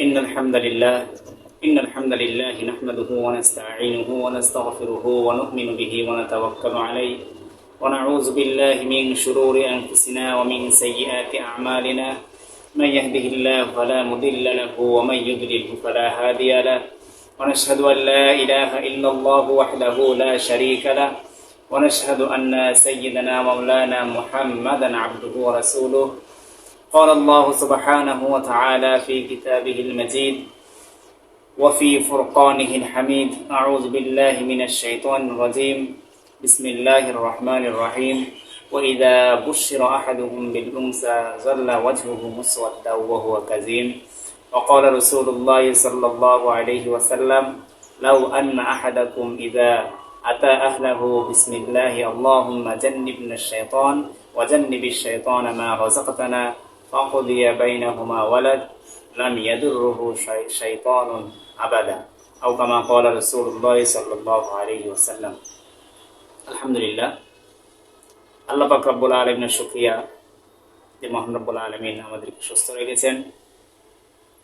إن الحمد لله إن الحمد لله نحمده ونستعينه ونستغفره ونؤمن به ونتوكل عليه. ونعوذ بالله من شرور أنفسنا ومن سيئات أعمالنا. من يهده الله فلا مضل له ومن يضلل فلا هادي له. ونشهد أن لا إله إلا الله وحده لا شريك له. ونشهد أن سيدنا مولانا محمدا عبده ورسوله. قال الله سبحانه وتعالى في كتابه المجيد وفي فرقانه الحميد أعوذ بالله من الشيطان الرجيم. بسم الله الرحمن الرحيم. وإذا بشر أحدهم بالأنثى ظل وجهه مسودا وهو كظيم وقال رسول الله صلى الله عليه وسلم لو أن أحدكم إذا أتى أهله بسم الله اللهم جنبنا الشيطان وجنب الشيطان ما رزقتنا فقضي بينهما ولد لم يدره شي- شيطان أبدا أو كما قال رسول الله صلى الله عليه وسلم الحمد لله আল্লাহ পাক রব্বুল আলমিনের শুক্রিয়া যে মহান রব্বুল আলমিন আমাদেরকে সুস্থ রেখেছেন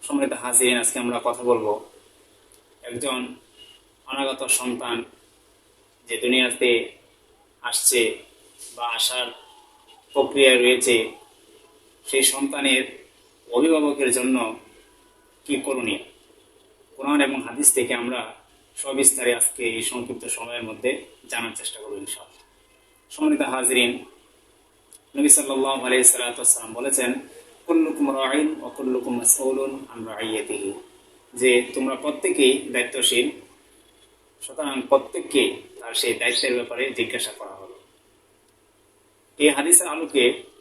সম্মানিত হাজিরিন আজকে আমরা কথা বলবো একজন অনাগত সন্তান যে দুনিয়াতে আসছে বা আসার প্রক্রিয়ায় রয়েছে সেই সন্তানের অভিভাবকের জন্য কি করণীয়? কোরআন এবং হাদিস থেকে আমরা সবিস্তারে আজকে এই সংক্ষিপ্ত সময়ের মধ্যে জানার চেষ্টা করব ইনশাআল্লাহ। সম্মানিত হাজরিন, নবী সাল্লাল্লাহু আলাইহি সাল্লাম বলেছেন, কুল্লুকুম রাঈন ওয়া কুল্লুকুম মাসউলুন আন রাইয়াতিহি। যে তোমরা প্রত্যেকেই দায়িত্বশীল, সুতরাং প্রত্যেককে তার সেই দায়িত্বের ব্যাপারে জিজ্ঞাসা করা হলো এই হাদিসের আলোকে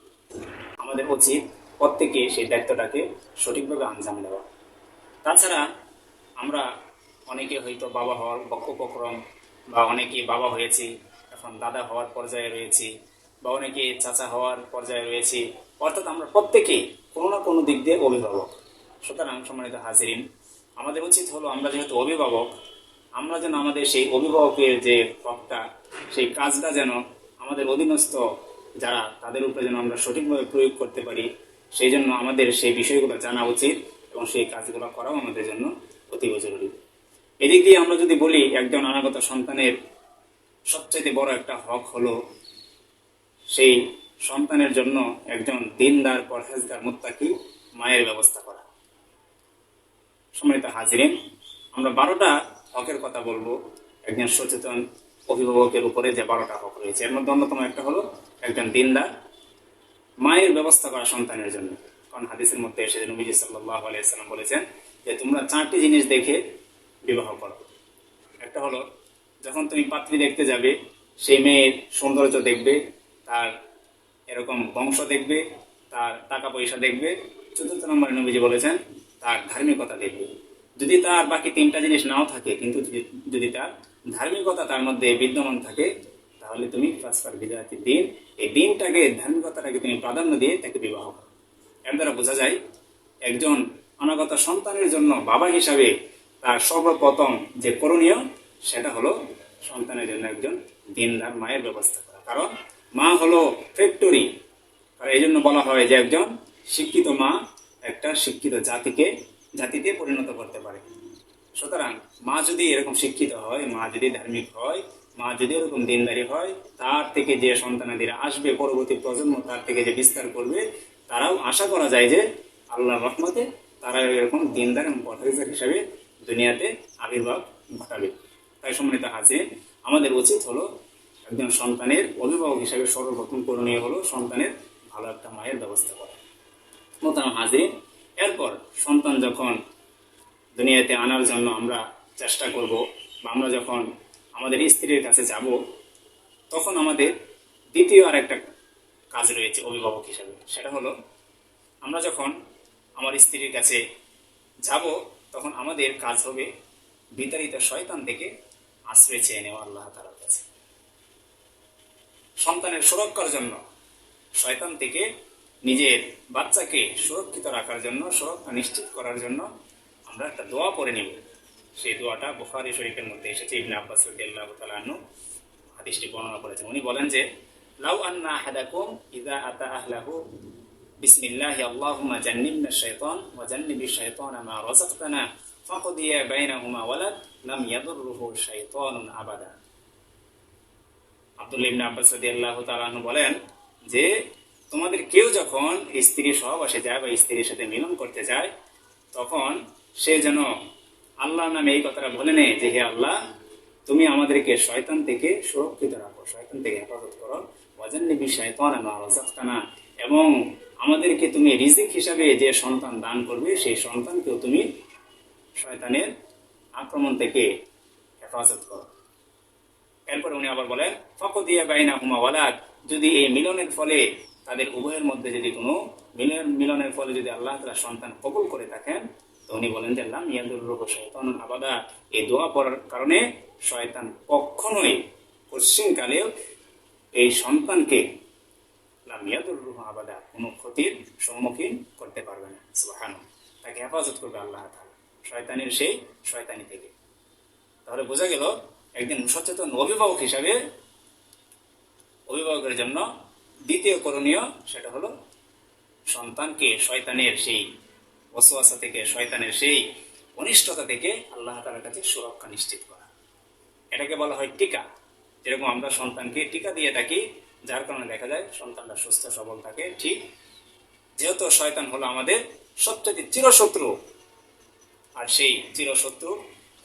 আমাদের উচিত প্রত্যেকে সেই দায়িত্বটাকে সঠিকভাবে আঞ্জাম দেওয়া। তাছাড়া আমরা অনেকে হয়তো বাবা হওয়ার উপক্রম বা অনেকে বাবা হয়েছি, এখন দাদা হওয়ার পর্যায়ে রয়েছি বা অনেকে চাচা হওয়ার পর্যায়ে রয়েছি, অর্থাৎ আমরা প্রত্যেকেই কোনো না কোনো দিক দিয়ে অভিভাবক। সুতরাং সম্মানিত হাজিরিন, আমাদের উচিত হলো আমরা যেহেতু অভিভাবক, আমরা যেন আমাদের সেই অভিভাবকের যে হকটা সেই কাজটা যেন আমাদের অধীনস্থ যারা তাদের উপরে যেন আমরা সঠিকভাবে প্রয়োগ করতে পারি, সেই জন্য আমাদের সেই বিষয়গুলো জানা উচিত এবং সেই কাজগুলো করাও আমাদের জন্য অতীব জরুরি। এদিক দিয়ে আমরা যদি বলি, একজন অনাগত সন্তানের সবচেয়ে বড় একটা হক হলো সেই সন্তানের জন্য একজন দিনদার, পরহেজগার, মুত্তাকি মায়ের ব্যবস্থা করা। সম্মানিত হাজিরেন, আমরা বারোটা হকের কথা বলব। একজন সচেতন অভিভাবকের উপরে যে বারোটা হক রয়েছে, এর মধ্যে অন্যতম একটা হলো একজন দিনদার। মায়ের ব্যবস্থা করা সন্তানের জন্য। কারণ হাদিসের মধ্যে এসে নবীজি সাল্লাহ আলাইসাল্লাম বলেছেন যে, তোমরা চারটি জিনিস দেখে বিবাহ করো। একটা হলো, যখন তুমি পাত্রী দেখতে যাবে, সেই মেয়ের সৌন্দর্য দেখবে, তার এরকম বংশ দেখবে, তার টাকা পয়সা দেখবে। চতুর্থ নম্বরে নবীজি বলেছেন, তার ধার্মিকতা দেখবে। যদি তার বাকি তিনটা জিনিস নাও থাকে, কিন্তু যদি- যদি তার ধার্মিকতা তার মধ্যে বিদ্যমান থাকে, তাহলে তুমি ফাসফার দিন। এই দিনটাকে ধার্মিকতাটাকে তুমি প্রাধান্য দিয়ে তাকে বিবাহ করো। এর দ্বারা বোঝা যায়, একজন অনাগত সন্তানের জন্য বাবা হিসাবে তার সর্বপ্রথম যে করণীয়, সেটা হলো সন্তানের জন্য একজন দিনদার মায়ের ব্যবস্থা করা। কারণ মা হলো ফ্যাক্টরি। আর এই জন্য বলা হয় যে একজন শিক্ষিত মা একটা শিক্ষিত জাতিকে, জাতিতে পরিণত করতে পারে। সুতরাং মা যদি এরকম শিক্ষিত হয়, মা যদি ধার্মিক হয়, মা যদি এরকম দিনদারি হয়, তার থেকে যে সন্তানাদের আসবে পরবর্তী প্রজন্ম, তার থেকে যে বিস্তার করবে, তারাও আশা করা যায় যে আল্লাহর রহমতে তারা এরকম দিনদার এবং পথেজার হিসাবে দুনিয়াতে আবির্ভাব ঘটাবে। তাই সম্মানিত আছে আমাদের উচিত হলো একজন সন্তানের অভিভাবক হিসাবে সর্বপ্রথম করণীয় হলো সন্তানের ভালো একটা মায়ের ব্যবস্থা করা। মোতাম হাজির এরপর সন্তান যখন দুনিয়াতে আনার জন্য আমরা চেষ্টা করব বা আমরা যখন আমাদের স্ত্রীর কাছে যাব, তখন আমাদের দ্বিতীয় আর একটা কাজ রয়েছে অভিভাবক হিসাবে। সেটা হলো, আমরা যখন আমার স্ত্রীর কাছে যাব, তখন আমাদের কাজ হবে বিতাড়িত শয়তান থেকে আশ্রয় চেয়ে নেওয়া আল্লাহ তালার কাছে। সন্তানের সুরক্ষার জন্য, শয়তান থেকে নিজের বাচ্চাকে সুরক্ষিত রাখার জন্য, সুরক্ষা নিশ্চিত করার জন্য আমরা একটা দোয়া পড়ে নিব সেই দোয়াটা বুখারি শরীফের মধ্যে এসেছে ইবনে আব্বাস রাদিয়াল্লাহু তাআলা আনহু হাদিসটি বর্ণনা করেছেন উনি বলেন যে লাউ আন্না আহাদাকুম ইযা আতা আহলাহু বিসমিল্লাহি আল্লাহুম্মা জান্নিবনা শাইতান ওয়া জান্নিবি শাইতানা মা রাযাকতানা ফাকদিয়া বাইনাহুমা ওয়ালাদ লাম ইয়াদুররুহু শাইতানুন আবাদা আব্দুল্লাহ ইবনে আব্বাস রাদিয়াল্লাহু তাআলা আনহু বলেন যে তোমাদের কেউ যখন স্ত্রী সহবাসে যায় বা স্ত্রীর সাথে মিলন করতে যায়, তখন সে যেন আল্লাহ নামে এই কথাটা বলে নেয় যে, হে আল্লাহ, তুমি আমাদেরকে শয়তান থেকে সুরক্ষিত রাখো, শয়তান থেকে হেফাজত করো। ওয়াজান্নিবি শয়তান রাজাকানা এবং আমাদেরকে তুমি রিজিক হিসাবে যে সন্তান দান করবে, সেই সন্তানকেও তুমি শয়তানের আক্রমণ থেকে হেফাজত করো। এরপরে উনি আবার বলেন ফকদিয়া বাইনা হুমা ওয়ালাদ। যদি এই মিলনের ফলে তাদের উভয়ের মধ্যে যদি কোনো মিলন, মিলনের ফলে যদি আল্লাহ তালা সন্তান কবুল করে থাকেন উনি বলেন যে আল্লাহ মিয়াদুর রূপ শয়তান আবাদা। এই দোয়া পড়ার কারণে শয়তান কখনোই পশ্চিমকালেও এই সন্তানকে মিয়াদুর রূপ আবাদা, কোনো ক্ষতির সম্মুখীন করতে পারবে না। সুবাহান তাকে হেফাজত করবে আল্লাহ শয়তানের সেই শয়তানি থেকে। তাহলে বোঝা গেল একদিন সচেতন অভিভাবক হিসাবে অভিভাবকের জন্য দ্বিতীয় করণীয় সেটা হলো সন্তানকে শয়তানের সেই ওসওয়াসা থেকে শয়তানের সেই অনিষ্টতা থেকে আল্লাহ তালার কাছে সুরক্ষা নিশ্চিত করা। এটাকে বলা হয় টিকা। যেরকম আমরা সন্তানকে টিকা দিয়ে থাকি, যার কারণে দেখা যায় সন্তানটা সুস্থ, সবল থাকে। ঠিক যেহেতু শয়তান হলো আমাদের সবচেয়ে চিরশত্রু, আর সেই চিরশত্রু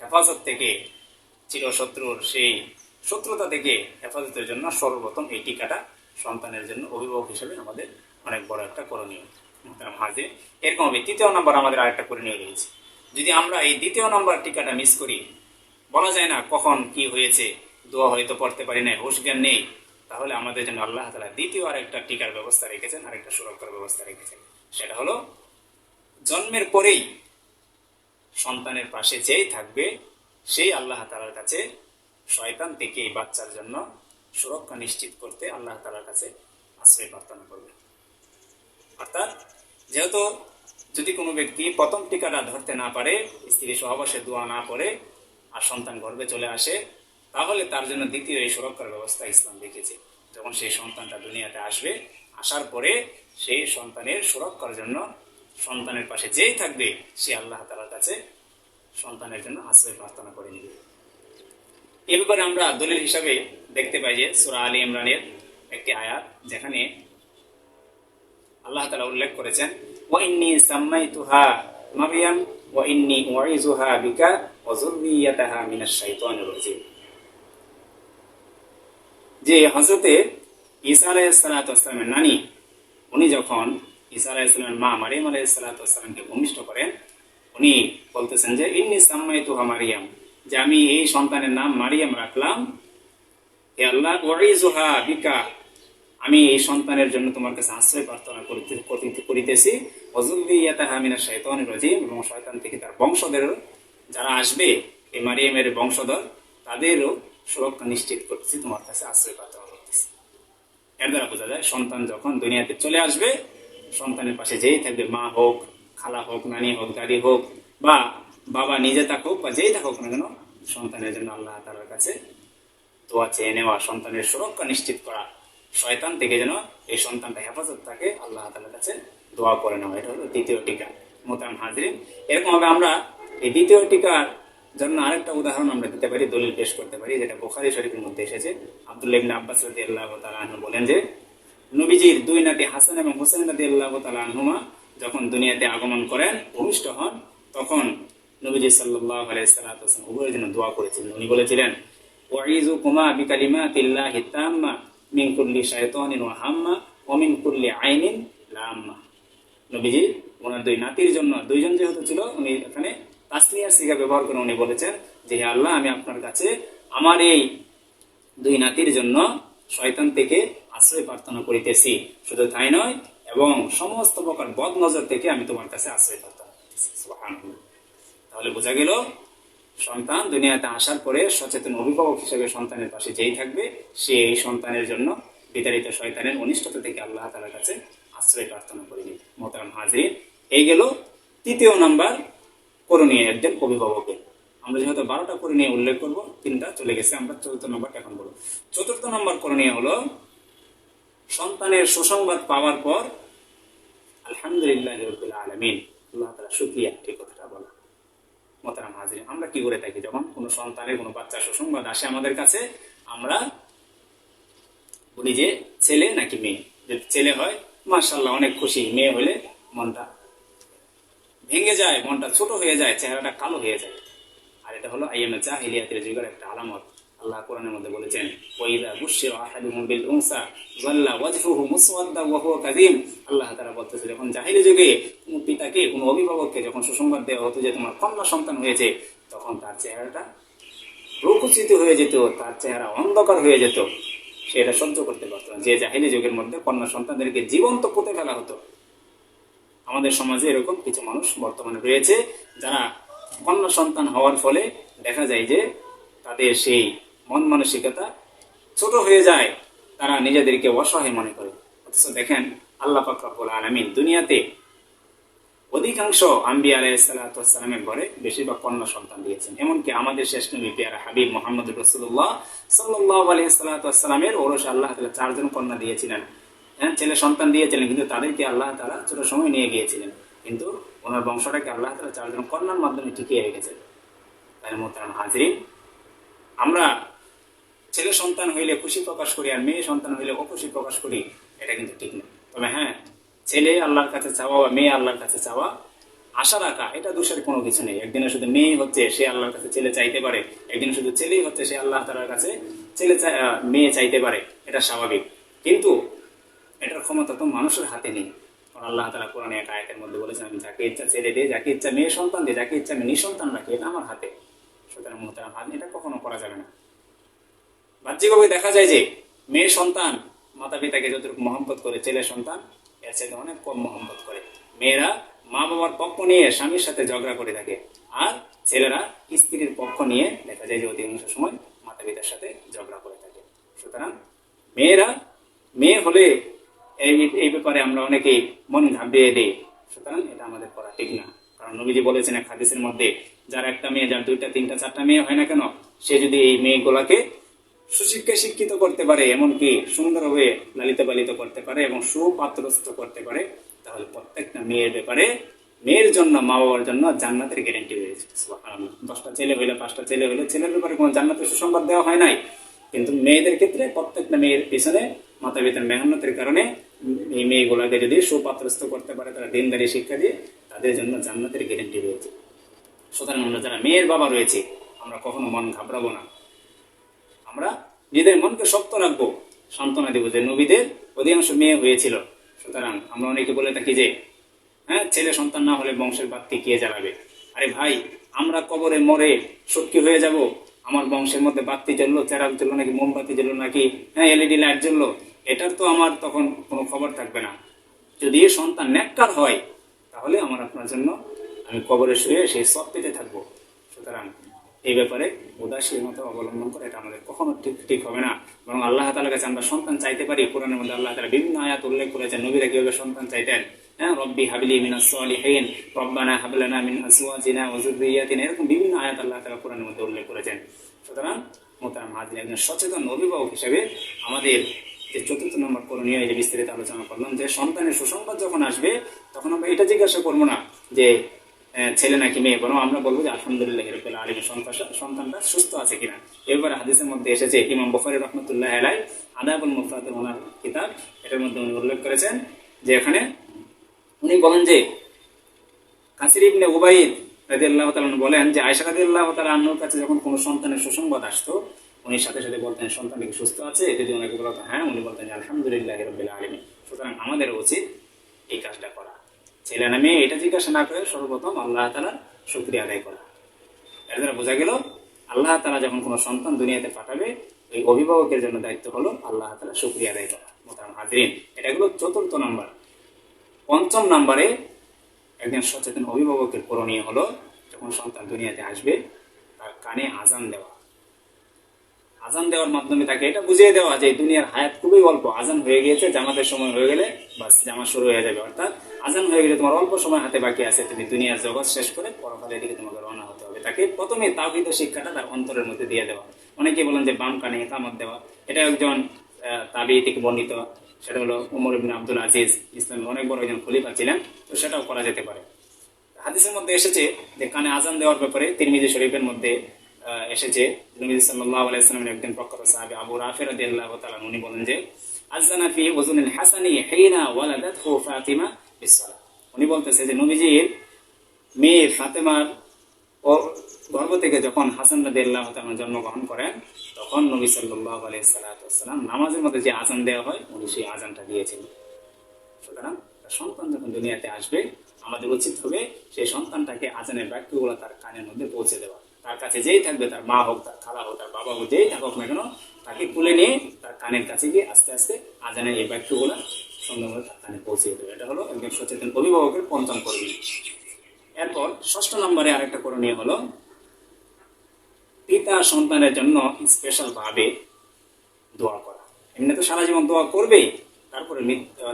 হেফাজত থেকে, চিরশত্রুর সেই শত্রুতা থেকে হেফাজতের জন্য সর্বপ্রথম এই টিকাটা সন্তানের জন্য অভিভাবক হিসেবে আমাদের অনেক বড় একটা করণীয়। হাজির। এরকম হবে, তৃতীয় নম্বর আমাদের আরেকটা করণীয় রয়েছে যদি আমরা এই দ্বিতীয় নম্বর টিকাটা মিস করি, বলা যায় না কখন কি হয়েছে, দোয়া হয়তো পড়তে পারি না হুশ জ্ঞান নেই, তাহলে আমাদের জন্য আল্লাহ তালা দ্বিতীয় আরেকটা টিকার ব্যবস্থা রেখেছেন, আরেকটা সুরক্ষার ব্যবস্থা রেখেছেন। সেটা হলো, জন্মের পরেই সন্তানের পাশে যেই থাকবে, সেই আল্লাহ তালার কাছে শয়তান থেকে এই বাচ্চার জন্য সুরক্ষা নিশ্চিত করতে আল্লাহ তালার কাছে আশ্রয় প্রার্থনা করবে। অর্থাৎ যেহেতু যদি কোনো ব্যক্তি প্রথম টিকাটা ধরতে না পারে, স্ত্রী সহবাসে দোয়া না পড়ে আর সন্তান গর্বে চলে আসে, তাহলে তার জন্য দ্বিতীয় এই সুরক্ষার ব্যবস্থা ইসলাম রেখেছে। যখন সেই সন্তানটা দুনিয়াতে আসবে, আসার পরে সেই সন্তানের সুরক্ষার জন্য সন্তানের পাশে যেই থাকবে, সে আল্লাহ তালার কাছে সন্তানের জন্য আশ্রয় প্রার্থনা করে নিবে। এ ব্যাপারে আমরা দলিল হিসাবে দেখতে পাই যে সুরা আলী ইমরানের একটি আয়াত, যেখানে আল্লাহ তালা উল্লেখ করেছেন ও ইন্নি সাম্মাই তুহা মারিয়াম ও ইন্নি ওয়াইজুহা বিকা ও জুররিয়াতাহা মিনাশ শাইতানির রাজিম। যে হযরতে ঈসা আলাইহিস সালাতু ওয়াসসালামের নানি, উনি যখন ঈসা আলাইহিস সালামের মা মারিয়াম সালাতু ওয়াসসালামকে ভূমিষ্ঠ করেন, উনি বলতেছেন যে, ইন্নি সাম্মাই তুহা মারিয়াম, যে আমি এই সন্তানের নাম মারিয়াম রাখলাম, হে আল্লাহ ওয়াইজুহা বিকা আমি এই সন্তানের জন্য তোমার কাছে আশ্রয় প্রার্থনা করিতে করিতেছি। অজুল্লিয়াতাহামিনা শৈতানের রজিম এবং শয়তান থেকে তার বংশধর যারা আসবে, এই মারিয়ামের বংশধর, তাদেরও সুরক্ষা নিশ্চিত করতেছি, তোমার কাছে আশ্রয় প্রার্থনা করতেছি। এর দ্বারা বোঝা যায়, সন্তান যখন দুনিয়াতে চলে আসবে, সন্তানের পাশে যেই থাকবে মা হোক, খালা হোক, নানি হোক, দাদি হোক, বা বাবা নিজে থাকুক বা যেই থাকুক না কেন, সন্তানের জন্য আল্লাহ তালার কাছে দোয়া চেয়ে নেওয়া, সন্তানের সুরক্ষা নিশ্চিত করা শয়তান থেকে যেন এই সন্তানটা হেফাজত থাকে, আল্লাহ তালার কাছে দোয়া করে নেওয়া। এটা হলো দ্বিতীয় টিকা মোতাম হাজরিন। এরকম ভাবে আমরা এই দ্বিতীয় টিকার জন্য আরেকটা উদাহরণ আমরা দিতে পারি, দলিল পেশ করতে পারি, যেটা বোখারি শরীফের মধ্যে এসেছে। আব্দুল্লাহ আব্বাস রাদি আল্লাহ বলেন যে, নবীজির দুই নাতি হাসান এবং হোসেন রাদি আল্লাহ তালাহুমা যখন দুনিয়াতে আগমন করেন, ভূমিষ্ঠ হন, তখন নবীজি সাল্লাহ আলাইসালাম উভয়ের জন্য দোয়া করেছিলেন। উনি বলেছিলেন ওয়াইজু কুমা বিকালিমা তিল্লাহ হিতাম্মা মিন কুল্লি শায়তানিন ওয়া হাম্মা ওয়া মিন কুল্লি আইনিন লাম্মা। নবীজি ওনার দুই নাতির জন্য, দুইজন যেহেতু ছিল, উনি এখানে তাসলিয়ার সিগা ব্যবহার করে উনি বলেছেন যে, হে আল্লাহ, আমি আপনার কাছে আমার এই দুই নাতির জন্য শয়তান থেকে আশ্রয় প্রার্থনা করিতেছি। শুধু তাই নয়, এবং সমস্ত প্রকার বদ নজর থেকে আমি তোমার কাছে আশ্রয় প্রার্থনা তাহলে বোঝা গেল সন্তান, দুনিয়াতে আসার পরে সচেতন অভিভাবক হিসেবে সন্তানের পাশে যেই থাকবে, সে এই সন্তানের জন্য বিতাড়িত শয়তানের অনিষ্টতা থেকে আল্লাহ তালার কাছে আশ্রয় প্রার্থনা করিনি মোতারাম হাজির এই গেল তৃতীয় নাম্বার করণীয় একজন অভিভাবকের। আমরা যেহেতু বারোটা করণীয় উল্লেখ করব, তিনটা চলে গেছে, আমরা চতুর্থ নম্বরটা এখন বলব। চতুর্থ নম্বর করণীয় হলো, সন্তানের সুসংবাদ পাওয়ার পর, আলহামদুলিল্লাহ আলমিন, আল্লাহ তালা শুক্রিয়া, এই কথাটা বলা। মোতারাম হাজির আমরা কি করে থাকি যখন? কোনো সন্তানের, কোনো বাচ্চা সুসংবাদ আসে আমাদের কাছে, আমরা বলি যে ছেলে নাকি মেয়ে? যদি ছেলে হয় মার্শাল্লাহ অনেক খুশি, মেয়ে হলে মনটা ভেঙে যায়, মনটা ছোট হয়ে যায়, চেহারাটা কালো হয়ে যায়। আর এটা হলো আইএমএ জাহিলিয়াতের যুগের একটা আলামত। আল্লাহ কোরআনের মধ্যে বলেছেন, ওয়াইদা বুশিরা আহাদুহুম বিল উনসা যাল্লা ওয়াজহুহু মুসওয়াদ্দা ওয়া হুয়া কাযীম। আল্লাহ তাআলা বলতেছে, যখন জাহিলি যুগে কোনো পিতাকে, কোনো অভিভাবককে যখন সুসংবাদ দেওয়া হতো যে তোমার কন্যা সন্তান হয়েছে, তখন তার চেহারাটা প্রকুচিত হয়ে যেত, তার চেহারা অন্ধকার হয়ে যেত। সেটা সহ্য করতে পারত না। যে জাহিলি যুগের মধ্যে কন্যা সন্তানদেরকে জীবন্ত পুঁতে ফেলা হতো। আমাদের সমাজে এরকম কিছু মানুষ বর্তমানে রয়েছে, যারা কন্যা সন্তান হওয়ার ফলে দেখা যায় যে তাদের সেই মন মানসিকতা ছোট হয়ে যায়, তারা নিজেদেরকে অসহায় মনে করে। অথচ দেখেন, আল্লাহ পাকরাবুল আলমিন দুনিয়াতে অধিকাংশ আম্বি আলাইসালামের ঘরে বেশিরভাগ কন্যা সন্তান দিয়েছেন। এমনকি আমাদের শেষ নবী পেয়ারা হাবিব মোহাম্মদ রসুল্লাহ সাল্লাহ আলাইসালামের ওরস আল্লাহ তালা চারজন কন্যা দিয়েছিলেন। হ্যাঁ ছেলে সন্তান দিয়েছিলেন, কিন্তু তাদেরকে আল্লাহ তারা ছোট সময় নিয়ে গিয়েছিলেন। কিন্তু ওনার বংশটাকে আল্লাহ তালা চারজন কন্যার মাধ্যমে টিকিয়ে রেখেছেন। তাই মোহতারাম হাজরিন, আমরা ছেলে সন্তান হইলে খুশি প্রকাশ করি আর মেয়ে সন্তান হইলে অখুশি প্রকাশ করি, এটা কিন্তু ঠিক না। তবে হ্যাঁ ছেলে আল্লাহর কাছে চাওয়া বা মেয়ে আল্লাহর কাছে চাওয়া, আশা রাখা, এটা দোষের কোনো কিছু নেই। একদিনে শুধু মেয়ে হচ্ছে সে আল্লাহর কাছে ছেলে চাইতে পারে, একদিন শুধু ছেলেই হচ্ছে সে আল্লাহ তালার কাছে ছেলে মেয়ে চাইতে পারে, এটা স্বাভাবিক। কিন্তু এটার ক্ষমতা তো মানুষের হাতে নেই। আল্লাহ তালা কোরআনে এক আয়াতের মধ্যে বলেছেন, আমি যাকে ইচ্ছা ছেলে দিয়ে যাকে ইচ্ছা মেয়ে সন্তান দিয়ে যাকে ইচ্ছা আমি নিঃসন্তান রাখি, এটা আমার হাতে। সুতরাং মোহতারাম হাত এটা কখনো করা যাবে না। বাহ্যিকভাবে দেখা যায় যে মেয়ে সন্তান মাতা পিতাকে যতটুকু মহব্বত করে ছেলে সন্তান, এর চাইতে অনেক কম মহব্বত করে। মেয়েরা মা বাবার পক্ষ নিয়ে স্বামীর সাথে ঝগড়া করে থাকে আর ছেলেরা স্ত্রীর পক্ষ নিয়ে দেখা যায় যে অধিকাংশ সময় মাতা পিতার সাথে ঝগড়া করে থাকে। সুতরাং মেয়েরা, মেয়ে হলে এই এই ব্যাপারে আমরা অনেকেই মন ঘাবিয়ে দিই। সুতরাং এটা আমাদের করা ঠিক না। কারণ নবীজি বলেছেন এক হাদিসের মধ্যে, যার একটা মেয়ে, যার দুইটা, তিনটা, চারটা মেয়ে হয় না কেন, সে যদি এই মেয়েগুলাকে সুশিক্ষায় শিক্ষিত করতে পারে, এমনকি সুন্দরভাবে লালিত পালিত করতে পারে এবং সুপাত্রস্থ করতে পারে, তাহলে প্রত্যেকটা মেয়ের ব্যাপারে মেয়ের জন্য, মা বাবার জন্য জান্নাতের গ্যারেন্টি রয়েছে দশটা ছেলে হইলে, পাঁচটা ছেলে হইলে, ছেলের ব্যাপারে কোনো জান্নাতের সুসংবাদ দেওয়া হয় নাই। কিন্তু মেয়েদের ক্ষেত্রে প্রত্যেকটা মেয়ের পিছনে মাতা পিতার মেহনতের কারণে এই মেয়েগুলোকে যদি সুপাত্রস্থ করতে পারে, তারা দিনদারি শিক্ষা দিয়ে তাদের জন্য জান্নাতের গ্যারেন্টি রয়েছে সুতরাং আমরা যারা মেয়ের বাবা রয়েছে, আমরা কখনো মন ঘাবড়াবো না। আমরা নিজেদের মনকে শক্ত রাখব, সান্ত্বনা দেবো যে নবীদের অধিকাংশ মেয়ে হয়েছিল। সুতরাং আমরা অনেকে বলে থাকি যে হ্যাঁ ছেলে সন্তান না হলে বংশের বাদকে কে জ্বালাবে? আরে ভাই, আমরা কবরে মরে সত্যি হয়ে যাব? আমার বংশের মধ্যে বাতি জ্বললো চেরাক জ্বললো নাকি মোমবাতি জ্বললো নাকি হ্যাঁ এলইডি লাইট জ্বললো? এটার তো আমার তখন কোনো খবর থাকবে না। যদি সন্তান নেককার হয়, তাহলে আমার আপনার জন্য আমি কবরে শুয়ে সেই সব পেতে থাকব। সুতরাং এই ব্যাপারে উদাসীনতা অবলম্বন করে এটা আমাদের কখনো ঠিক ঠিক হবে না। বরং আল্লাহ তালার কাছে আমরা সন্তান চাইতে পারি। কোরআনের মধ্যে আল্লাহ তালা বিভিন্ন আয়াত উল্লেখ করেছেন, নবীরা কীভাবে সন্তান চাইতেন? হ্যাঁ রব্বি হাবলি মিনাস সালিহিন, রব্বানা হাবলানা মিন আজওয়াজিনা ওয়া এরকম বিভিন্ন আয়াত আল্লাহ তাআলা কোরআনের মধ্যে উল্লেখ করেছেন। সুতরাং মোহতারাম হাজির একজন সচেতন অভিভাবক হিসেবে আমাদের যে চতুর্থ নম্বর করণীয় এই যে বিস্তারিত আলোচনা করলাম, যে সন্তানের সুসংবাদ যখন আসবে, তখন আমরা এটা জিজ্ঞাসা করব না যে ছেলে নাকি মেয়ে, বরং আমরা বলব যে আলহামদুলিল্লাহ রবিল আলমী সন্তানটা সুস্থ আছে কিনা। এরপরে হাদিসের মধ্যে এসেছে, ইমাম বফারি রহমতুল্লাহ আলাই আদাবুল মুফরাতুল ওনার কিতাব, এটার মধ্যে উনি উল্লেখ করেছেন যে এখানে উনি বলেন যে, কাসির ইবনে উবাইদ রাদিয়াল্লাহু তাআলা বলেন যে, আয়েশা রাদিয়াল্লাহু তাআলা আন্নুর কাছে যখন কোনো সন্তানের সুসংবাদ আসতো, উনি সাথে সাথে বলতেন, সন্তান কি সুস্থ আছে? যদি ওনাকে বলতো হ্যাঁ। উনি বলতেন আলহামদুলিল্লাহ রবিল আলমী সুতরাং আমাদের উচিত এই কাজটা করা। ছেলে না মেয়ে, এটা জিজ্ঞাসা না করে সর্বপ্রথম আল্লাহ তালার শুক্রিয়া আদায় করা। এর দ্বারা বোঝা গেল, আল্লাহ তালা যখন কোনো সন্তান দুনিয়াতে পাঠাবে, ওই অভিভাবকের জন্য দায়িত্ব হলো আল্লাহ তালা শুক্রিয়া আদায় করা মোতারাম হাজরিন। এটা হলো চতুর্থ নাম্বার। পঞ্চম নাম্বারে একজন সচেতন অভিভাবকের করণীয় হলো, যখন সন্তান দুনিয়াতে আসবে, তার কানে আজান দেওয়া। আজান দেওয়ার মাধ্যমে তাকে এটা বুঝিয়ে দেওয়া যে দুনিয়ার হায়াত খুবই অল্প আজান হয়ে গিয়েছে, জামাতের সময় হয়ে গেলে বাস, জামা শুরু হয়ে যাবে, অর্থাৎ আজান হয়ে গেলে তোমার অল্প সময় হাতে বাকি আছে, তুমি দুনিয়ার জগৎ শেষ করে পরকালের দিকে তোমাকে রওনা হতে হবে। তাকে প্রথমে তাওহিদ শিক্ষাটা তার অন্তরের মধ্যে দিয়ে দেওয়া। অনেকে বলেন যে বাম কানে কামত দেওয়া। এটা একজন তাবি থেকে বর্ণিত। সেটা হলো উমর ইবিন আব্দুল আজিজ, ইসলামের অনেক বড় একজন খলিফা ছিলেন। তো সেটাও করা যেতে পারে। হাদিসের মধ্যে এসেছে যে কানে আজান দেওয়ার ব্যাপারে তিরমিজি শরীফের মধ্যে এসেছে। নবী সাল্লাল্লাহু আলাইহি সাল্লামের একজন প্রখ্যাত সাহাবী আবু রাফি রাদিয়াল্লাহু তাআলা উনি বলেন যে আজানা ফি ওয়াজুনিল হাসানি হিনা ওয়ালাদাতহু ফাতিমা উনি বলতেছে যে, নবীজির মেয়ে ফাতেমার গর্ভ থেকে যখন হাসান রাদিয়াল্লাহু তাআলা জন্মগ্রহণ করেন, তখন নবী আলাইহি সাল্লাম নামাজের মধ্যে যে আজান দেওয়া হয়, উনি সেই আজানটা দিয়েছিলেন সুতরাং তার সন্তান যখন দুনিয়াতে আসবে, আমাদের উচিত হবে সেই সন্তানটাকে আজানের বাক্যগুলো তার কানের মধ্যে পৌঁছে দেওয়া। তার কাছে যেই থাকবে তার মা হোক, তার খালা হোক, তার বাবা হোক, যেই থাকুক না কেন, তাকে তুলে নিয়ে তার কানের কাছে গিয়ে আস্তে আস্তে আজানের এই বাক্যগুলো সুন্দরভাবে তার কানে পৌঁছে দেবে এটা হলো একজন সচেতন অভিভাবকের পঞ্চম কর্মী। এরপর ষষ্ঠ নম্বরে আরেকটা করণীয় হলো পিতা সন্তানের জন্য স্পেশাল ভাবে দোয়া করা। এমনি তো সারা জীবন দোয়া তারপরে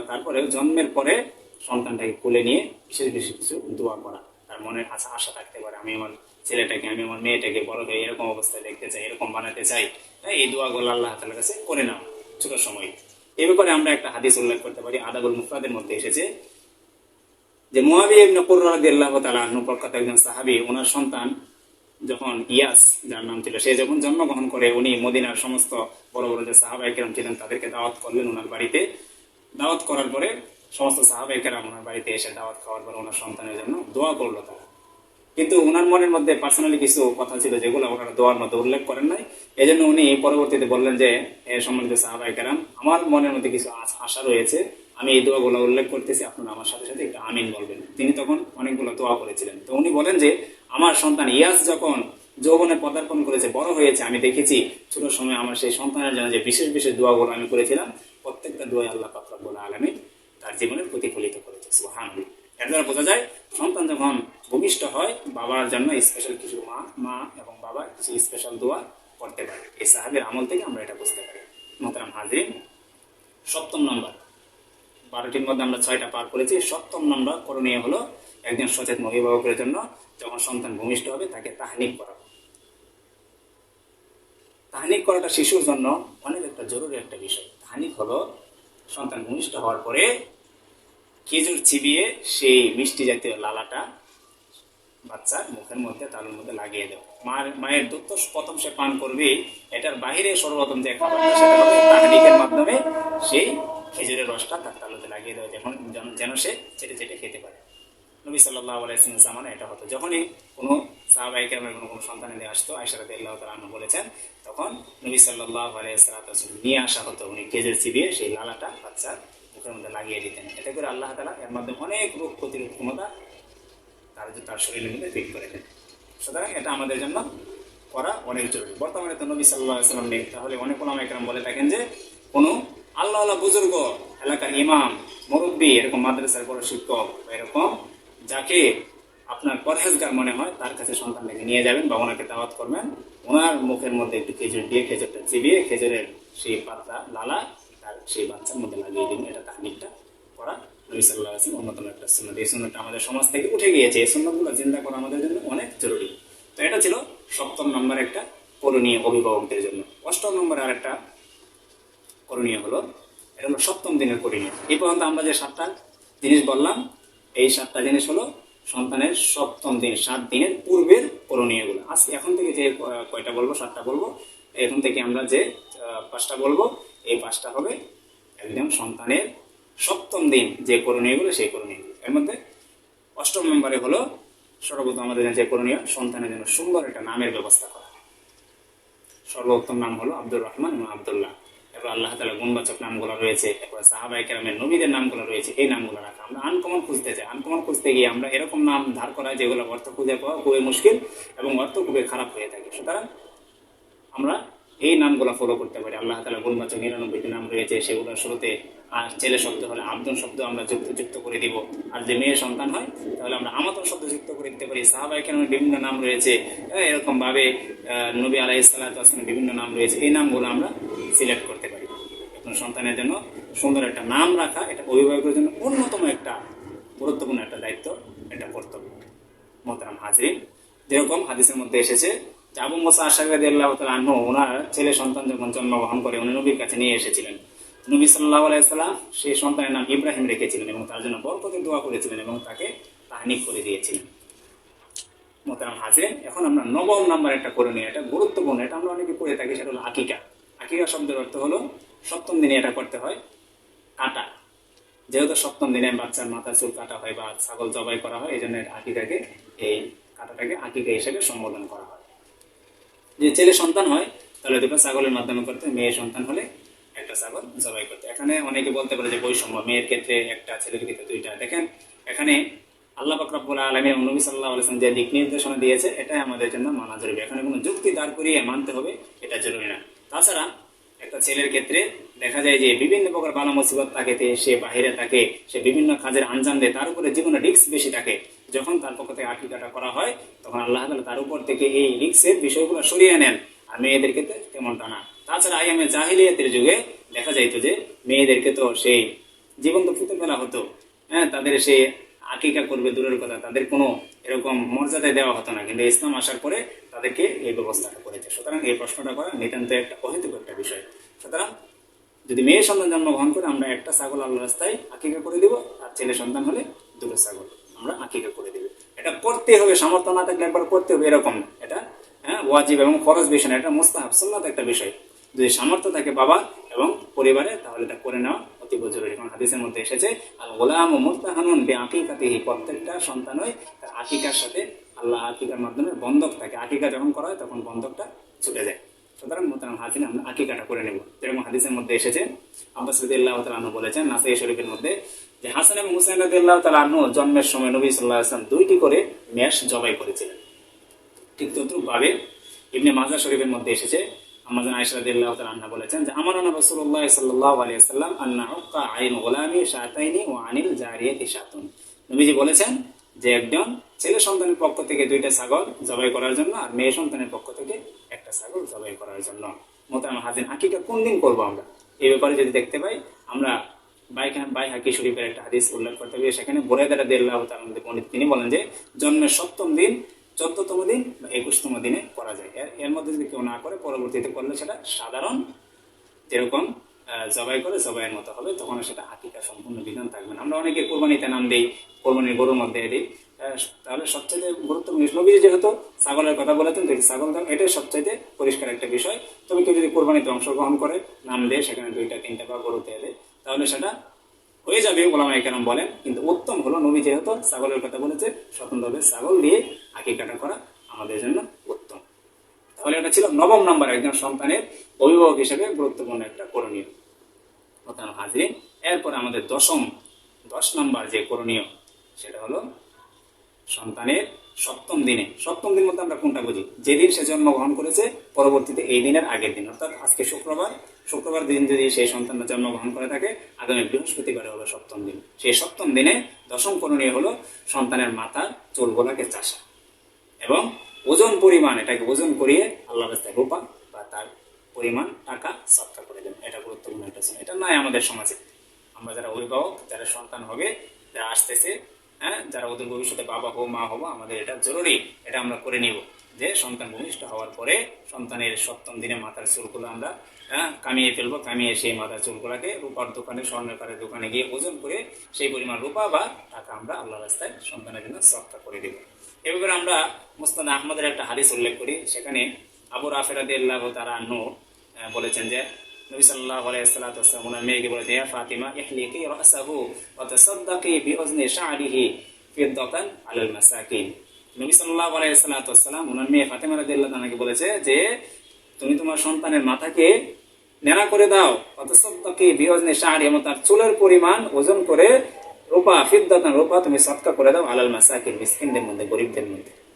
তারপরে জন্মের পরে সন্তানটাকে কোলে নিয়ে বিশেষ বিশেষ কিছু দোয়া করা। তার মনে আশা আশা থাকতে পারে, আমি আমার ছেলেটাকে, আমি আমার মেয়েটাকে, বড় হয়ে এরকম অবস্থায় দেখতে চাই, এরকম বানাতে চাই এই দোয়াগুলো আল্লাহ তালার কাছে করে নাও ছোট সময়। এ ব্যাপারে আমরা একটা হাদিস উল্লেখ করতে পারি, আদাবুল মুফরাদের মধ্যে এসেছে। যে মুয়াবিয়া ইবনে কুররা রাদিয়াল্লাহু তাআলা আনহু একজন সাহাবী, ওনার সন্তান যখন ইয়াস, যার নাম ছিল, সে যখন জন্মগ্রহণ করে, উনি মদিনার সমস্ত বড় বড় যে সাহাবাই কেরাম ছিলেন, তাদেরকে দাওয়াত করলেন ওনার বাড়িতে। দাওয়াত করার পরে সমস্ত সাহাবাই কেরাম ওনার বাড়িতে এসে দাওয়াত খাওয়ার পরে ওনার সন্তানের জন্য দোয়া করল তারা। কিন্তু ওনার মনের মধ্যে পার্সোনালি কিছু কথা ছিল যেগুলো ওনারা দোয়ার মধ্যে উল্লেখ করেন নাই। এই জন্য উনি পরবর্তীতে বললেন যে, এ সম্বন্ধিত সাহাবাই কেরাম, আমার মনের মধ্যে কিছু আশা রয়েছে, আমি এই দোয়াগুলো উল্লেখ করতেছি, আপনারা আমার সাথে সাথে একটু আমিন বলবেন। তিনি তখন অনেকগুলো দোয়া করেছিলেন। তো উনি বলেন যে, আমার সন্তান ইয়াস যখন যৌবনে পদার্পণ করেছে, বড় হয়েছে, আমি দেখেছি ছোট সময় আমার সেই সন্তানের জন্য যে বিশেষ বিশেষ দোয়াগুলো আমি করেছিলাম, প্রত্যেকটা দোয়া আল্লাহ পাকরাবুল আলমী তার জীবনে প্রতিফলিত করেছে। সুহান এর দ্বারা বোঝা যায়, সন্তান যখন ভূমিষ্ঠ হয়, বাবার জন্য স্পেশাল কিছু মা মা এবং বাবা কিছু স্পেশাল দোয়া করতে পারে। এই সাহাবের আমল থেকে আমরা এটা বুঝতে পারি। মোহতারাম হাজরিন, সপ্তম নম্বর। বারোটির মধ্যে আমরা ছয়টা পার করেছি। সপ্তম নম্বর করণীয় হলো একজন সচেতন অভিভাবকের জন্য যখন সন্তান ভূমিষ্ঠ হবে, তাকে তাহানিক করা। তাহানিক করাটা শিশুর জন্য অনেক একটা জরুরি একটা বিষয়। তাহনিক হলো সন্তান ভূমিষ্ঠ হওয়ার পরে খেজুর চিবিয়ে সেই মিষ্টি জাতীয় লালাটা বাচ্চার মুখের মধ্যে, তালুর মধ্যে লাগিয়ে দেওয়া মার, মায়ের দুধ প্রথম সে পান করবে, এটার বাইরে সর্বপ্রথম যে খাবারটা সেটা হবে মাধ্যমে সেই খেজুরের রসটা তার তালুতে লাগিয়ে দেওয়া, যেমন যেন- সে চেটে চেটে খেতে পারে। নবী সাল্লাহ আলাইসলামের জামানে এটা হতো। যখনই কোনো সাহাবাহিক আমার কোনো কোনো সন্তান নিয়ে আসতো আয়সারাতে আল্লাহ তালু বলেছেন, তখন নবী সাল্লাহ আলাইসালাম নিয়ে আসা হতো, উনি খেজুর চিবিয়ে সেই লালাটা বাচ্চার মুখের মধ্যে লাগিয়ে দিতেন। এতে করে আল্লাহ তালা এর মাধ্যমে অনেক রোগ প্রতিরোধ ক্ষমতা তার তার শরীরের মধ্যে ফিট করে দেন। সুতরাং এটা আমাদের জন্য করা অনেক জরুরি। বর্তমানে তো নবী সাল্লাহ সাল্লাম নেই। তাহলে অনেক ওলামা একরাম বলে থাকেন যে, কোনো আল্লাহ আল্লাহ বুজুর্গ, এলাকার ইমাম, মুরব্বী এরকম মাদ্রাসার বড় শিক্ষক এরকম যাকে আপনার পরহেজগার মনে হয়, তার কাছে সন্তানটাকে নিয়ে যাবেন বা ওনাকে দাওয়াত করবেন, ওনার মুখের মধ্যে একটু খেজুর দিয়ে, খেজুরটা চিবিয়ে, খেজুরের সেই পাতা, লালা সেই বাচ্চার মধ্যে লাগিয়ে দিন, এটা তাহনিকটা করা নবী সাল্লাহ আসলাম অন্যতম একটা সুন্নত। এই সুন্নতটা আমাদের সমাজ থেকে উঠে গিয়েছে। এই সুন্নতগুলো চিন্তা করা আমাদের জন্য অনেক জরুরি। তো এটা ছিল সপ্তম নম্বর একটা করণীয় অভিভাবকদের জন্য। অষ্টম নম্বর আর একটা করণীয় হলো, এটা হলো সপ্তম দিনের করণীয়। এই পর্যন্ত আমরা যে সাতটা জিনিস বললাম, এই সাতটা জিনিস হলো সন্তানের সপ্তম দিন, সাত দিনের পূর্বের করণীয়গুলো। আজ এখন থেকে যে কয়টা বলব, সাতটা বলব, এখন থেকে আমরা যে পাঁচটা বলব, এই পাঁচটা হবে একদম সন্তানের সপ্তম দিন যে করণীয়গুলো সেই করণীয়গুলো এর মধ্যে অষ্টম নম্বরে হলো সর্বপ্রথম আমাদের যে করণীয়, সন্তানের জন্য সুন্দর একটা নামের ব্যবস্থা করা। সর্বোত্তম নাম হলো আব্দুর রহমান এবং আবদুল্লাহ। এরপর আল্লাহ তালা গুণবাচক নামগুলো রয়েছে। এরপর সাহাবাই কেরামের নবীদের নামগুলো রয়েছে। এই নামগুলো রাখা। আমরা আনকমন খুঁজতে চাই। আনকমন খুঁজতে গিয়ে আমরা এরকম নাম ধার করা যেগুলো অর্থ খুঁজে পাওয়া খুবই মুশকিল এবং অর্থ খুবই খারাপ হয়ে থাকে। সুতরাং আমরা এই নামগুলো ফলো করতে পারি। আল্লাহ তালা গুণবাচক নিরানব্বইটি নাম রয়েছে সেগুলোর শুরুতে আর ছেলে শব্দ হলে আব্দুল শব্দ আমরা যুক্ত যুক্ত করে দিব। আর যে মেয়ে সন্তান হয় তাহলে আমরা আমাতন শব্দ যুক্ত করে দিতে পারি। সাহাবাই কেন বিভিন্ন নাম রয়েছে। এরকম ভাবে আহ, নবী আলাহ ইসলামের বিভিন্ন নাম রয়েছে। এই নামগুলো আমরা সিলেক্ট করতে পারি। এখন সন্তানের জন্য সুন্দর একটা নাম রাখা এটা অভিভাবকের জন্য অন্যতম একটা গুরুত্বপূর্ণ একটা দায়িত্ব এটা কর্তব্য। মোহতারাম হাজরিন যেরকম হাদিসের মধ্যে এসেছে আবু মোসা আশাকাদি আল্লাহ আনহু ওনার ছেলে সন্তান যখন জন্মগ্রহণ করে, উনি নবীর কাছে নিয়ে এসেছিলেন। নবী সাল্লাহ আলাইসাল্লাম সেই সন্তানের নাম ইব্রাহিম রেখেছিলেন এবং তার জন্য বরকতের দোয়া করেছিলেন এবং তাকে তাহানিক করে দিয়েছিলেন। মোতারাম হাজিরেন, এখন আমরা নবম নাম্বার একটা করে নিই, এটা গুরুত্বপূর্ণ, এটা আমরা অনেকে করে থাকি, সেটা হলো আকিকা। আকিকা শব্দের অর্থ হলো সপ্তম দিনে এটা করতে হয়, কাটা। যেহেতু সপ্তম দিনে বাচ্চার মাথা চুল কাটা হয় বা ছাগল জবাই করা হয় এই জন্য আকিকাকে, এই কাটাটাকে আকিকা হিসেবে সম্বোধন করা যে ছেলে সন্তান হয়, তাহলে দুটো ছাগলের মাধ্যমে করতে মেয়ে সন্তান হলে একটা ছাগল জবাই করতে। এখানে অনেকে বলতে পারে যে বৈষম্য, মেয়ের ক্ষেত্রে একটা, ছেলের ক্ষেত্রে দুইটা। দেখেন, এখানে আল্লাহ বাকরাবুল আলমী নবী সাল্লাহ আলসালাম যে দিক নির্দেশনা দিয়েছে, এটাই আমাদের জন্য মানা জরুরি। এখানে কোনো যুক্তি দাঁড় করিয়ে মানতে হবে, এটা জরুরি না। তাছাড়া একটা ছেলের ক্ষেত্রে দেখা যায় যে বিভিন্ন প্রকার বালা মুসিবত থাকে সে বাহিরে থাকে সে বিভিন্ন কাজের আঞ্জাম দেয়, তার উপরে জীবনে রিক্স বেশি থাকে। যখন তার পক্ষ থেকে আকিকাটা করা হয়, তখন আল্লাহ তাআলা তার উপর থেকে এই রিক্সের বিষয়গুলো সরিয়ে নেন। আর মেয়েদের ক্ষেত্রে তেমনটা না। তাছাড়া আইয়ামে জাহিলিয়াতের যুগে দেখা যাইতো যে, মেয়েদেরকে তো সেই জীবন্ত পুঁতে ফেলা হতো। হ্যাঁ তাদের সে আকিকা করবে, দূরের কথা, তাদের কোনো এরকম মর্যাদা দেওয়া হতো না। কিন্তু ইসলাম আসার পরে তাদেরকে এই ব্যবস্থাটা করেছে। সুতরাং এই প্রশ্নটা করা নিতান্ত একটা অহেতুক একটা বিষয়। সুতরাং যদি মেয়ে সন্তান জন্মগ্রহণ করে, আমরা একটা ছাগল আল্লাহ রাস্তায় আকিকা করে দিব, আর ছেলে সন্তান হলে দুটো ছাগল। আমরা আকিকা করে দিব। এটা করতে হবে, সামর্থ্য না থাকলে একবার করতে হবে, এরকম না। এটা হ্যাঁ ওয়াজিব এবং ফরজ বিষয় না, এটা মুস্তাহাব, সুন্নাত একটা বিষয়। যদি সামর্থ্য থাকে বাবা এবং পরিবারে, তাহলে এটা করে নেওয়া অতীব জরুরি। কারণ হাদিসের মধ্যে এসেছে আর গোলাম ও মুস্তাহানুন বে আকিকাতিহি প্রত্যেকটা সন্তানই তার আকিকার সাথে আল্লাহ আকিকার মাধ্যমে বন্ধক থাকে। আকিকা যখন করা হয় তখন বন্ধকটা ছুটে যায়। সুতরাং মোতারাম হাজিন আমরা আকিকাটা করে নেব। যেরকম হাদিসের মধ্যে এসেছে, আব্বাস রদিল্লাহ তালু বলেছেন নাসাই শরীফের মধ্যে যে হাসান এবং হুসেন রদিল্লাহ তালু জন্মের সময় নবী সাল্লাহ আসলাম দুইটি করে মেষ জবাই করেছিলেন। ঠিক তদ্রুপ ভাবে ইবনে মাজা শরীফের মধ্যে এসেছে। আমাজন আয়সা রাদিয়াল্লাহু তাআলা আনহা বলেছেন যে, আমার না রাসূলুল্লাহ সাল্লাল্লাহু আলাইহি সাল্লাম আন্না উক্কা আইন গোলামি শাতাইনি ও আনিল জারিয়াতি শাতুন। নবীজি বলেছেন যে, একজন ছেলে সন্তানের পক্ষ থেকে দুইটা ছাগল জবাই করার জন্য আর মেয়ে সন্তানের পক্ষ থেকে একটা ছাগল জবাই করার জন্য। মোতারাম হাজিন, আকিকা কোন দিন করব আমরা? এই ব্যাপারে যদি দেখতে পাই, আমরা বাইখান তিনি বলেন যে, জন্মের সপ্তম দিন, চোদ্দতম দিন বা একুশতম দিনে করা যায়। এর মধ্যে যদি কেউ না করে, পরবর্তীতে করলে সেটা সাধারণ যেরকম জবাই করে জবাইয়ের মতো হবে, তখন সেটা আকিকা সম্পূর্ণ বিধান থাকবে না। আমরা অনেকে কোরবানিতে নাম দিই, কোরবানির গরুর মধ্যে দিই। তাহলে সবচেয়ে গুরুত্বপূর্ণ নবীজি যেহেতু ছাগলের কথা বলেছেন, দেখি ছাগল দাম এটাই সবচাইতে পরিষ্কার একটা বিষয়। তবে কেউ যদি কোরবানিতে অংশগ্রহণ করে, নাম দেয় সেখানে দুইটা, তিনটা বা গরুতে এলে তাহলে সেটা হয়ে যাবে, ওলামা কেন বলেন। কিন্তু উত্তম হলো নবী যেহেতু ছাগলের কথা বলেছে, স্বতন্ত্রভাবে ছাগল দিয়ে আকিকাটা করা আমাদের জন্য উত্তম। তাহলে এটা ছিল নবম নাম্বার একজন সন্তানের অভিভাবক হিসেবে গুরুত্বপূর্ণ একটা করণীয়। প্রধান হাজির এরপর আমাদের দশম, দশ নাম্বার যে করণীয়, সেটা হলো সন্তানের সপ্তম দিনে। সপ্তম দিন মধ্যে আমরা কোনটা বুঝি? যেদিন সে জন্মগ্রহণ করেছে, পরবর্তীতে এই দিনের আগের দিন। অর্থাৎ আজকে শুক্রবার। শুক্রবার দিন যদি সেই সন্তানটা জন্মগ্রহণ করে থাকে, আগামী বৃহস্পতিবারে হলো সপ্তম দিন। সেই সপ্তম দিনে দশম করণীয় হলো সন্তানের মাথার চুলগুলাকে চাষা। এবং ওজন পরিমাণ, এটাকে ওজন করিয়ে আল্লাহ রাস্তায় রূপা বা তার পরিমাণ, টাকা, সৎকার করে দেন। এটা গুরুত্বপূর্ণ একটা। এটা নয় আমাদের সমাজে। আমরা যারা অভিভাবক, যারা সন্তান হবে, যারা আসতেছে হ্যাঁ যারা ওদের ভবিষ্যতে বাবা হো মা হব, আমাদের এটা জরুরি, এটা আমরা করে নিব। যে সন্তান ভূমিষ্ঠ হওয়ার পরে সন্তানের সপ্তম দিনে মাথার চুলগুলো আমরা হ্যাঁ কামিয়ে ফেলব, কামিয়ে সেই মাথার চুলগুলোকে রূপার দোকানে, স্বর্ণের দোকানে গিয়ে ওজন করে সেই পরিমাণ রূপা বা টাকা আমরা আল্লাহ রাস্তায় সন্তানের জন্য সৎকার করে দেবো। এ ব্যাপারে আমরা মুস্তাদ আহমদের একটা হাদিস উল্লেখ করি, সেখানে আবু রাফেরাদি তারা নু বলেছেন যে বলেছে বলেছে যে, তুমি তোমার সন্তানের মাথাকে নেড়া করে দাও অত সদ্দাকি বিউজনি শা'রি এবং তার চুলের পরিমাণ ওজন করে রূপা, ফিদ্দাতান রূপা তুমি সৎকা করে দাও আলাল মাসাকিন, মিসকিনদের মধ্যে, গরিবদের মধ্যে।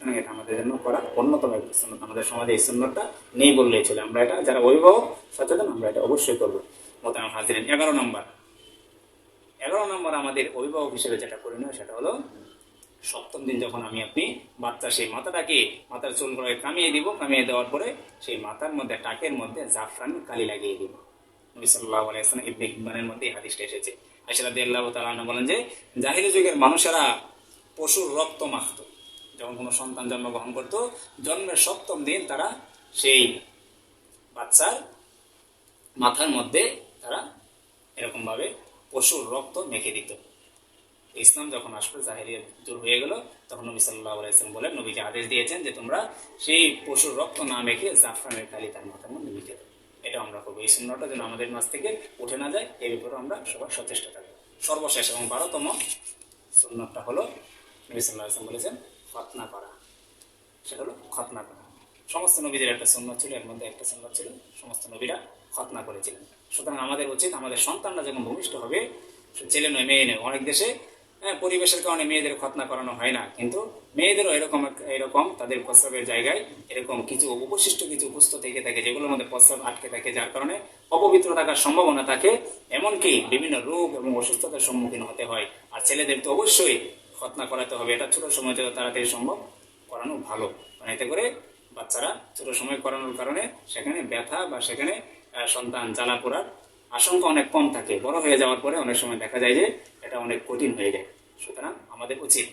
সুতরাং এটা আমাদের জন্য করা অন্যতম একটা সুন্নত। আমাদের সমাজে এই সুন্নতটা নেই বললেই ছিল আমরা এটা যারা অভিভাবক, সচেতন, আমরা এটা অবশ্যই করব। মোতাম হাজিরেন, এগারো নম্বর। এগারো নম্বর আমাদের অভিভাবক হিসেবে যেটা করণীয়, সেটা হলো সপ্তম দিন যখন আমি আপনি বাচ্চা, সেই মাথাটাকে, মাথার চুলগুলোকে কামিয়ে দিব, কামিয়ে দেওয়ার পরে সেই মাথার মধ্যে, টাকের মধ্যে জাফরান কালি লাগিয়ে দিব। নবী ওয়াসাল্লাম ইবনে হিব্বানের মধ্যে এই হাদিসটা এসেছে। আয়েশা রাদিয়াল্লাহু তাআলা আনহা বলেন যে, জাহিলি যুগের মানুষেরা পশুর রক্ত মাখত। যখন কোনো সন্তান জন্মগ্রহণ করত, জন্মের সপ্তম দিন তারা সেই বাচ্চার মাথার মধ্যে তারা এরকমভাবে পশুর রক্ত মেখে দিত। ইসলাম যখন আসলো জাহেরিয়া দূর হয়ে গেল, তখন নবী সাল্লাহ আলাইসলাম বলেন নবীজি আদেশ দিয়েছেন যে তোমরা সেই পশুর রক্ত না মেখে জাফরানের খালি তার মাথার মধ্যে মেখে দেবে এটা আমরা করব। এই শূন্যটা যেন আমাদের মাছ থেকে উঠে না যায় এই ব্যাপারে আমরা সবার সচেষ্ট থাকব। সর্বশেষ এবং বারোতম সুন্নতটা হলো, নবী সাল্লাহ আসলাম বলেছেন খতনা করা। সেটা হলো খতনা করা। সমস্ত নবীদের একটা সুন্নত ছিল এর মধ্যে একটা সুন্নত ছিল সমস্ত নবীরা খতনা করেছিলেন। সুতরাং আমাদের উচিত আমাদের সন্তানরা যখন ভূমিষ্ঠ হবে ছেলে নয় মেয়ে নয় অনেক দেশে হ্যাঁ, পরিবেশের কারণে মেয়েদের খতনা করানো হয় না। কিন্তু মেয়েদেরও এরকম এরকম তাদের প্রস্রাবের জায়গায় এরকম কিছু অবশিষ্ট কিছু বস্তু থেকে থাকে যেগুলোর মধ্যে প্রস্রাব আটকে থাকে যার কারণে অপবিত্র থাকার সম্ভাবনা থাকে। এমনকি বিভিন্ন রোগ এবং অসুস্থতার সম্মুখীন হতে হয়। আর ছেলেদের তো অবশ্যই খতনা করাতে হবে। এটা ছোট সময় যত তাড়াতাড়ি সম্ভব, করানো ভালো। মানে এতে করে বাচ্চারা ছোট সময় করানোর কারণে সেখানে ব্যথা বা সেখানে সন্তান জ্বালা পোড়ার আশঙ্কা অনেক কম থাকে। বড় হয়ে যাওয়ার পরে অনেক সময় দেখা যায় যে এটা অনেক কঠিন হয়ে যায়। সুতরাং আমাদের উচিত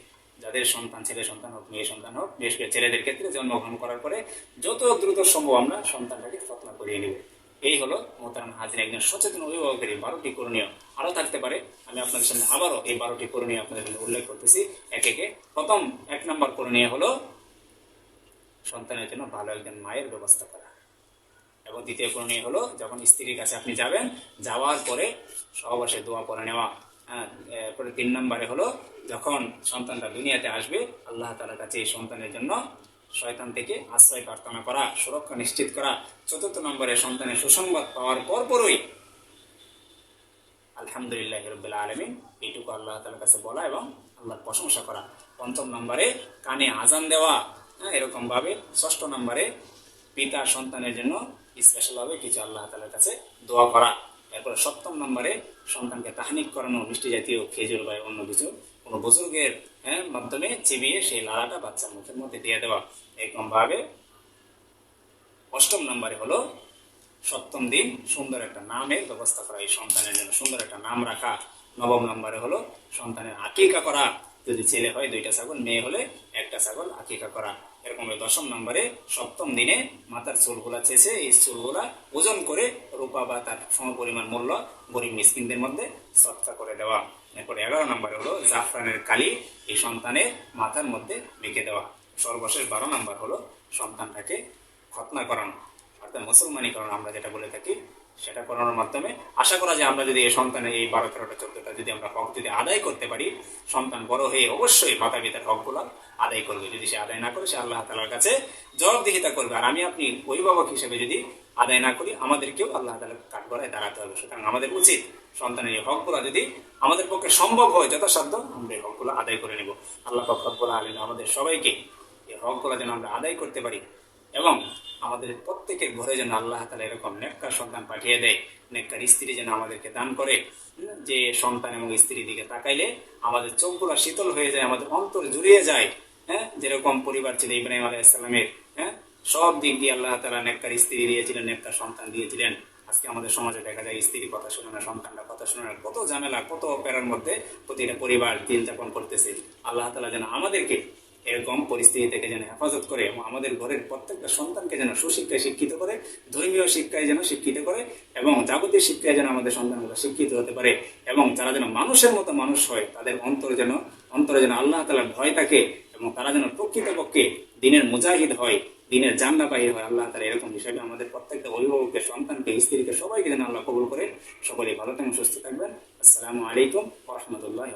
যাদের সন্তান ছেলে সন্তান হোক, মেয়ে সন্তান হোক, বিশেষ করে ছেলেদের ক্ষেত্রে জন্মগ্রহণ করার পরে যত দ্রুত সম্ভব আমরা সন্তানটাকে খতনা করিয়ে নেব। এই হলো মোহতারাম হাজির একজন সচেতন অভিভাবকের এই বারোটি করণীয়। আরও থাকতে পারে, আমি আপনাদের সামনে আবারও এই বারোটি করণীয় আপনাদের উল্লেখ করতেছি। এক একে প্রথম এক নম্বর করণীয় হলো সন্তানের জন্য ভালো একজন মায়ের ব্যবস্থা করা। এবং দ্বিতীয় করণীয় হলো, যখন স্ত্রীর কাছে আপনি যাবেন, যাওয়ার পরে সহবাসে দোয়া করে নেওয়া। হ্যাঁ তিন নম্বরে হলো, যখন সন্তানটা দুনিয়াতে আসবে, আল্লাহ তালার কাছে এই সন্তানের জন্য শয়তান থেকে আশ্রয় প্রার্থনা করা, সুরক্ষা নিশ্চিত করা, চতুর্থ নম্বরে সন্তানের সুসংবাদ পাওয়ার পরপরই আলহামদুলিল্লাহ রবিল্লা আলমিন এইটুকু আল্লাহ তালার কাছে বলা এবং আল্লাহর প্রশংসা করা। পঞ্চম নম্বরে কানে আজান দেওয়া হ্যাঁ এরকমভাবে ষষ্ঠ নম্বরে পিতা সন্তানের জন্য স্পেশালভাবে কিছু আল্লাহ তালার কাছে দোয়া করা। এরপরে সপ্তম নম্বরে সন্তানকে তাহানিক করানো, মিষ্টি জাতীয় খেজুর বা অন্য কিছু কোনো বুজুর্গের মাধ্যমে চিবিয়ে সেই লালাটা বাচ্চার মুখের মধ্যে দিয়ে দেওয়া এরকমভাবে অষ্টম নম্বরে হলো সপ্তম দিন সুন্দর একটা নামের ব্যবস্থা করা এই সন্তানের জন্য সুন্দর একটা নাম রাখা নবম নম্বরে হলো সন্তানের আকিকা করা যদি ছেলে হয় দুইটা ছাগল মেয়ে হলে একটা ছাগল আকিকা করা এরকম দশম নম্বরে সপ্তম দিনে মাথার চুলগুলা চেয়েছে এই চুলগুলা ওজন করে রূপা বা তার সম পরিমাণ মূল্য গরিব মিসকিনদের মধ্যে সৎকা করে দেওয়া এরপরে এগারো নম্বরে হলো জাফরানের কালি, এই সন্তানের মাথার মধ্যে মেখে দেওয়া। সর্বশেষ বারো নম্বর হলো সন্তানটাকে খতনা করানো। অর্থাৎ মুসলমানীকরণ আমরা যেটা বলে থাকি সেটা করানোর মাধ্যমে আশা করা যায় আমরা যদি এই সন্তানের এই বারো তেরোটা চোদ্দটা যদি আমরা হক যদি আদায় করতে পারি, সন্তান বড় হয়ে অবশ্যই মাতা পিতার হকগুলো আদায় করবে। যদি সে আদায় না করে, সে আল্লাহ তালার কাছে জবাবদিহিতা করবে। আর আমি আপনি অভিভাবক হিসেবে যদি আদায় না করি, আমাদেরকেও আল্লাহ তালার কাঠগড়ায় দাঁড়াতে হবে। সুতরাং আমাদের উচিত সন্তানের এই হকগুলো যদি আমাদের পক্ষে সম্ভব হয়, যথাসাধ্য আমরা এই হকগুলো আদায় করে নেব। আল্লাহ ফকরবুল্লাহ আলী আমাদের সবাইকে এই হকগুলো যেন আমরা আদায় করতে পারি এবং আমাদের প্রত্যেকের ঘরে যেন আল্লাহ তালা এরকম নেককার সন্তান পাঠিয়ে দেয়, নেককার স্ত্রী যেন আমাদেরকে দান করে, যে সন্তান এবং স্ত্রীর দিকে তাকাইলে আমাদের চোখগুলো শীতল হয়ে যায়, আমাদের অন্তর জুড়িয়ে যায় হ্যাঁ? যেরকম পরিবার ছিল ইব্রাহিম আলাহ ইসলামের হ্যাঁ? সব দিক দিয়ে আল্লাহ তালা নেককার স্ত্রী দিয়েছিলেন, নেককার সন্তান দিয়েছিলেন। আজকে আমাদের সমাজে দেখা যায় স্ত্রী কথা শুনে না সন্তানরা কথা শুনে না কত ঝামেলা, কত প্যারার মধ্যে প্রতিটা পরিবার দিন যাপন করতেছে। আল্লাহ তালা যেন আমাদেরকে এরকম পরিস্থিতি থেকে যেন হেফাজত করে এবং আমাদের ঘরের প্রত্যেকটা সন্তানকে যেন সুশিক্ষায় শিক্ষিত করে, ধর্মীয় শিক্ষায় যেন শিক্ষিত করে এবং যাবতীয় শিক্ষায় যেন আমাদের সন্তানগুলো শিক্ষিত হতে পারে এবং তারা যেন মানুষের মতো মানুষ হয়, তাদের অন্তর যেন, অন্তরে যেন আল্লাহ তালার ভয় থাকে এবং তারা যেন প্রকৃতপক্ষে দিনের মুজাহিদ হয়, দিনের জান্নাবাহী হয়, আল্লাহ তালা এরকম হিসাবে আমাদের প্রত্যেকটা অভিভাবককে, সন্তানকে, স্ত্রীকে সবাইকে যেন আল্লাহ কবুল করে। সকলেই ভালো থাকবেন, সুস্থ থাকবেন। আসসালামু আলাইকুম রহমতুল্লাহ